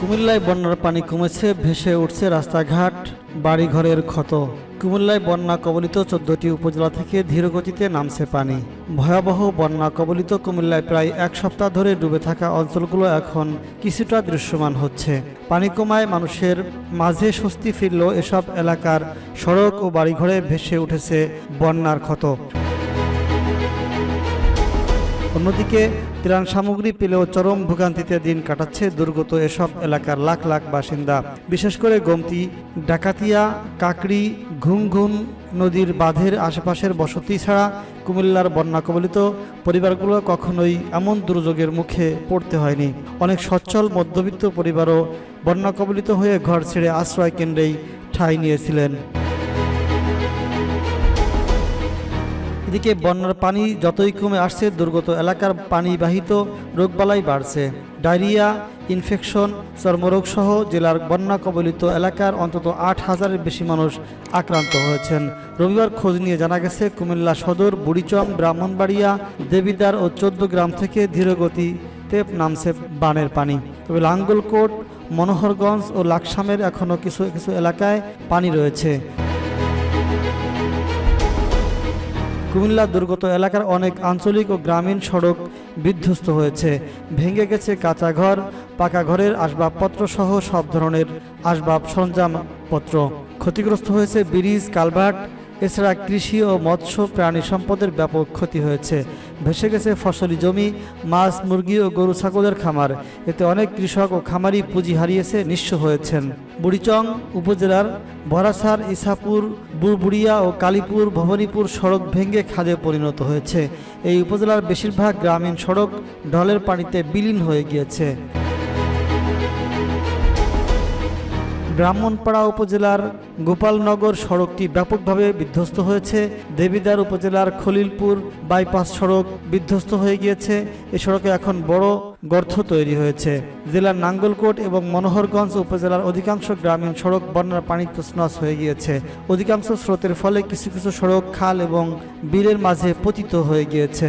কুমিল্লায় বন্যার পানি কমেছে, ভেসে উঠছে রাস্তাঘাট, বাড়িঘরের ক্ষত। কুমিল্লায় বন্যা কবলিত চোদ্দটি উপজেলা থেকে ধীরগতিতে নামছে পানি। ভয়াবহ বন্যা কবলিত কুমিল্লায় প্রায় এক সপ্তাহ ধরে ডুবে থাকা অঞ্চলগুলো এখন কিছুটা দৃশ্যমান হচ্ছে। পানি কমায় মানুষের মাঝে স্বস্তি ফিরল এসব এলাকার সড়ক ও বাড়িঘরে ভেসে উঠেছে বন্যার ক্ষত। অন্যদিকে ত্রাণ সামগ্রী পেলেও চরম ভোগান্তিতে দিন কাটাচ্ছে দুর্গত এসব এলাকার লাখ লাখ বাসিন্দা। বিশেষ করে গমতি, ডাকাতিয়া, কাকড়ি, ঘুমঘুম নদীর বাঁধের আশেপাশের বসতি ছাড়া কুমিল্লার বন্যা কবলিত পরিবারগুলো কখনোই এমন দুর্যোগের মুখে পড়তে হয়নি। অনেক সচ্ছল মধ্যবিত্ত পরিবারও বন্যা কবলিত হয়ে ঘর ছেড়ে আশ্রয় কেন্দ্রেই ঠাঁই নিয়েছিলেন। এদিকে বন্যার পানি যতই কমে আসছে, দুর্গত এলাকার পানিবাহিত রোগবালাই বাড়ছে। ডায়রিয়া, ইনফেকশন, চর্মরোগ সহ জেলার বন্যা কবলিত এলাকার অন্তত আট হাজারের বেশি মানুষ আক্রান্ত হয়েছেন। রবিবার খোঁজ নিয়ে জানা গেছে, কুমিল্লা সদর, বুড়িচম, ব্রাহ্মণবাড়িয়া দেবিদার ও চোদ্দ গ্রাম থেকে ধীরগতিতে নামছে বানের পানি। তবে লাঙ্গলকোট, মনোহরগঞ্জ ও লাকসামের এখনও কিছু কিছু এলাকায় পানি রয়েছে। কুমিল্লা দুর্গত এলাকার অনেক আঞ্চলিক ও গ্রামীণ সড়ক বিধ্বস্ত হয়েছে। ভেঙে গেছে কাঁচা ঘর, পাকা ঘরের আসবাবপত্র সহ সব ধরনের আসবাব সরঞ্জামপত্র ক্ষতিগ্রস্ত হয়েছে ব্রিজ, কালভার্ট এছাড়া কৃষি ও মৎস্য প্রাণী সম্পদের ব্যাপক ক্ষতি হয়েছে। ভেসে গেছে ফসলি জমি, মাছ, মুরগি ও গরু ছাগলের খামার। এতে অনেক কৃষক ও খামারি পুঁজি হারিয়েছে, নিঃস্ব হয়েছেন। বুড়িচং উপজেলার বরাসার ইসাপুর বুড়বুড়িয়া ও কালীপুর, ভবানীপুর সড়ক ভেঙে খাদে পরিণত হয়েছে। এই উপজেলার বেশিরভাগ গ্রামীণ সড়ক ঢলের পানিতে বিলীন হয়ে গিয়েছে। ব্রাহ্মণপাড়া উপজেলার গোপালনগর সড়কটি ব্যাপকভাবে বিধ্বস্ত হয়েছে। দেবিদার উপজেলার খলিলপুর বাইপাস সড়ক বিধ্বস্ত হয়ে গিয়েছে। এ সড়কে এখন বড় গর্ত তৈরি হয়েছে। জেলার নাঙ্গলকোট এবং মনোহরগঞ্জ উপজেলার অধিকাংশ গ্রামীণ সড়ক বন্যার পানি তছনছ হয়ে গিয়েছে। অধিকাংশ স্রোতের ফলে কিছু কিছু সড়ক, খাল এবং বিলের মাঝে পতিত হয়ে গিয়েছে।